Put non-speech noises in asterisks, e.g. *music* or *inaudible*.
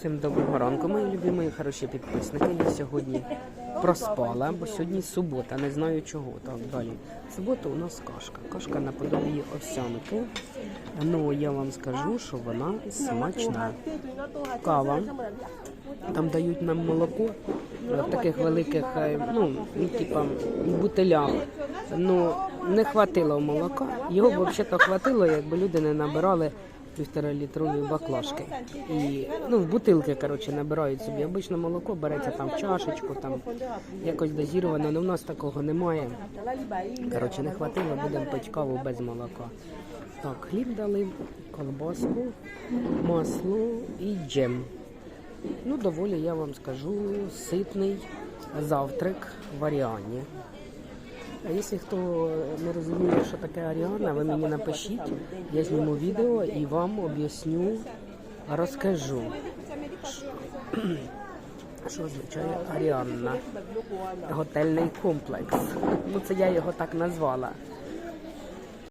Всім доброго ранку, мої любі, мої хороші підписники. Я сьогодні проспала, бо сьогодні субота, не знаю чого. Так, далі. Субота у нас кашка. Кашка наподобі овсянки. Ну, я вам скажу, що вона смачна. Кава. Там дають нам молоко е, в таких великих, е, ну, ну типа, бутилях. Ну, не хватило молока. Його взагалі хватило, якби люди не набирали півтора літрові баклажки. І ну, в бутилки, коротше, набирають собі. Обично молоко береться там в чашечку, там якось дозіровано, але в нас такого немає. Коротше, не хватило, будемо пити каву без молока. Так, хліб дали, колбаску, масло і джем. Ну, доволі, я вам скажу, ситний завтрак в Аріані. А якщо хто не розуміє, що таке Аріана, ви мені напишіть, я зніму відео і вам об'ясню, розкажу. *clears throat* Що означає Аріанна? Готельний комплекс. Ну це я його так назвала.